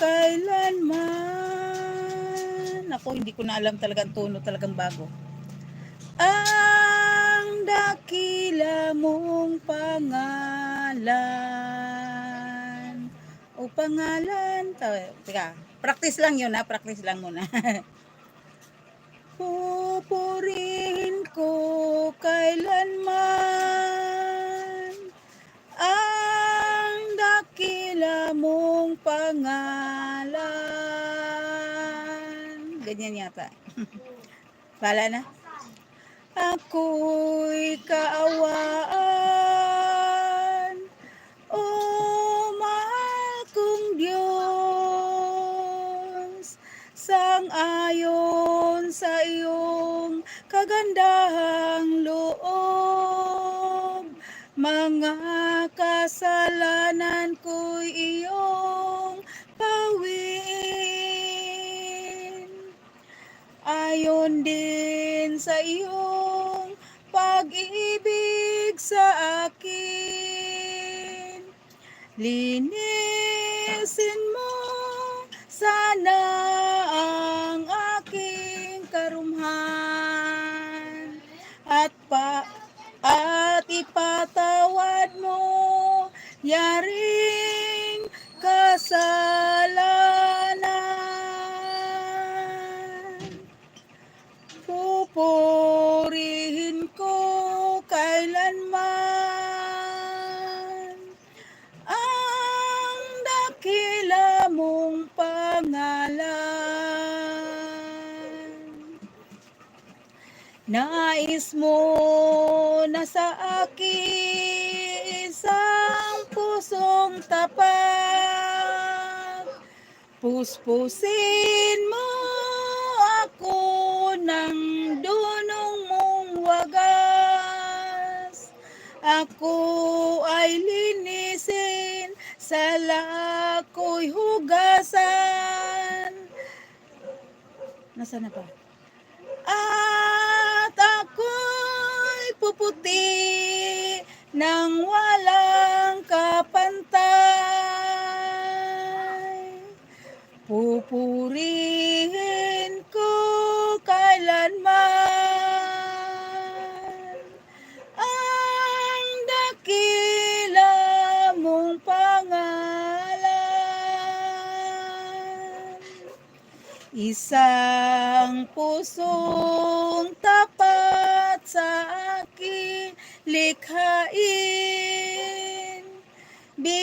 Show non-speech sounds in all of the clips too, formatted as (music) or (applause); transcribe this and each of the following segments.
kailanman. Ako, hindi ko na alam talagang tono, talagang bago. Ang dakila mong pangalan. O pangalan. Teka, practice lang yun ha, practice lang muna. (laughs) Pupurihin ko kailanman ang dakila mong pangalan. Ganyan yata. (laughs) Bala na. Ako'y kaawaan. O mahal kong Diyos, sang-ayon sa iyong kagandahang loob. Mga kasalanan ko'y iyong Ayon din sa iyong pag-ibig sa akin. Linisin mo sana ang aking karumhan at pa at ipatawad mo yaring kasalanan. Nais mo na sa akin isang pusong tapat. Puspusin mo ako ng dunong mong wagas. Ako ay linisin, sa lako'y hugasan. Nasaan na pa? At nang walang kapantay. Pupurihin ko kailanman ang dakila mong pangalan. Isang pusong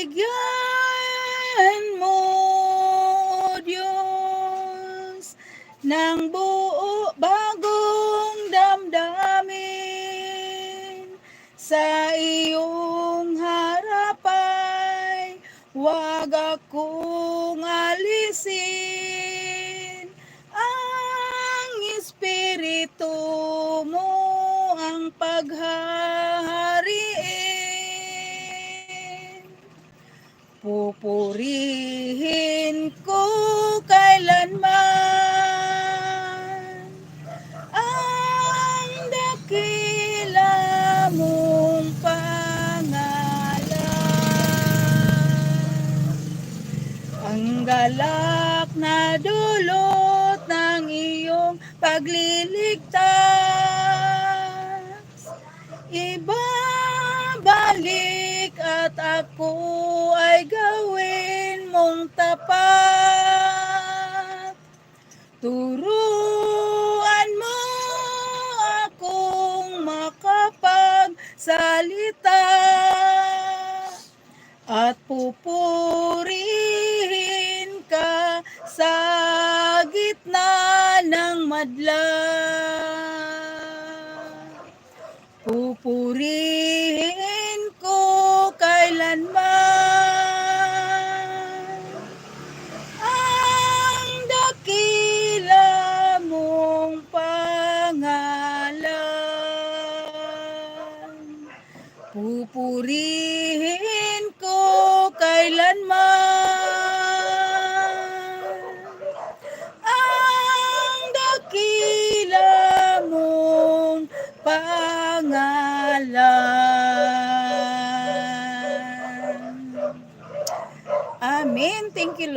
Bigyan mo, O Diyos, ng buo bagong damdamin. Sa iyong harapay, wag akong alisin. Pupurihin ko kailanman ang dakila mong pangalan. Ang galak na dulot ng iyong pagliligtas. Ibabalik at ako ay gawin mong tapat. Turuan mo akong makapagsalita at pupurihin ka sa gitna ng madla. Pupurihin pangalan. Amen. Thank you, Lord.